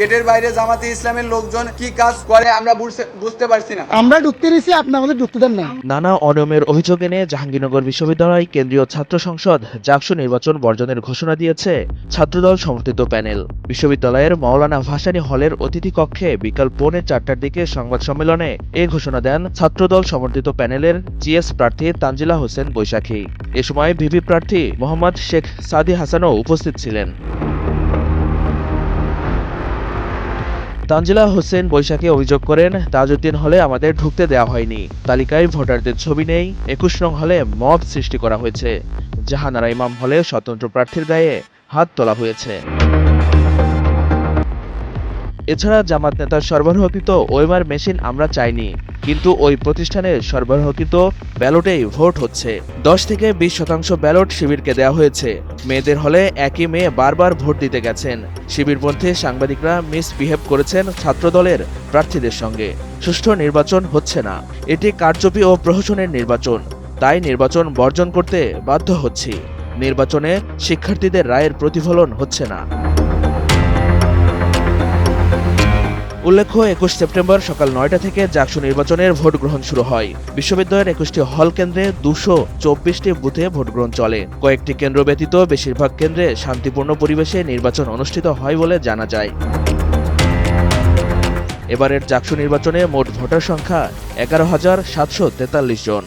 গেটের বাইরে জামাতে ইসলামের লোকজন কি কাজ করে আমরা বুঝতে বুঝতে পারছি না। আমরা ঢুকতে দিছি আপনি আমাদের ঢুকতে দেন না। নানা অনিয়মের অভিযোগ এনে জাহাঙ্গীরনগর বিশ্ববিদ্যালয় কেন্দ্রীয় ছাত্র সংসদ জাকসু নির্বাচন বর্জনের ঘোষণা দিয়েছে ছাত্রদল সমর্থিত প্যানেল। বিশ্ববিদ্যালয়ের মাওলানা ভাসানী হলের অতিথি কক্ষে বিকাল পৌনে চারটার দিকে সংবাদ সম্মেলনে এ ঘোষণা দেন ছাত্রদল সমর্থিত প্যানেলের জিএস প্রার্থী তানজিলা হোসেন বৈশাখী। এ সময় ভিভি প্রার্থী মোহাম্মদ শেখ সাদি হাসানও উপস্থিত ছিলেন। তানজিলা হোসেন বৈশাখে অভিযোগ করেন, তাজউদ্দিন হলে আমাদের ঢুকতে দেওয়া হয়নি। তালিকায় ভোটারদের ছবি নেই, একুশ নং হলে মব সৃষ্টি করা হয়েছে। জাহানারা ইমাম হলে স্বতন্ত্র প্রার্থীর গায়ে হাত তোলা হয়েছে। এছাড়া জামাত নেতার সরবরাহকৃত ওয়েমার মেশিন আমরা চাইনি, কিন্তু ওই প্রতিষ্ঠানের সরবরাহকৃত ব্যালটেই ভোট হচ্ছে। দশ থেকে বিশ শতাংশ ব্যালট শিবিরকে দেওয়া হয়েছে। মেয়েদের হলে একই মেয়ে বারবার ভোট দিতে গেছেন। শিবিরপন্থী সাংবাদিকরা মিসবিহেভ করেছেন ছাত্রদলের প্রার্থীদের সঙ্গে। সুষ্ঠু নির্বাচন হচ্ছে না। এটি কারচুপি ও প্রহসনের নির্বাচন। তাই নির্বাচন বর্জন করতে বাধ্য হচ্ছি। নির্বাচনে শিক্ষার্থীদের রায়ের প্রতিফলন হচ্ছে না। উল্লেখ্য, একুশ সেপ্টেম্বর সকাল নয়টা থেকে জাকসু নির্বাচনের ভোট গ্রহণ শুরু হয়। বিশ্ববিদ্যালয়ের একুশটি হল কেন্দ্রে দুশো চব্বিশটি বুথে ভোট গ্রহণ চলে। কয়েকটি কেন্দ্র ব্যতীত বেশিরভাগ কেন্দ্রে শান্তিপূর্ণ পরিবেশে নির্বাচন অনুষ্ঠিত হয় বলে জানা যায়। এবারের জাকসু নির্বাচনে মোট ভোটার সংখ্যা এগারো হাজার সাতশো তেতাল্লিশ জন।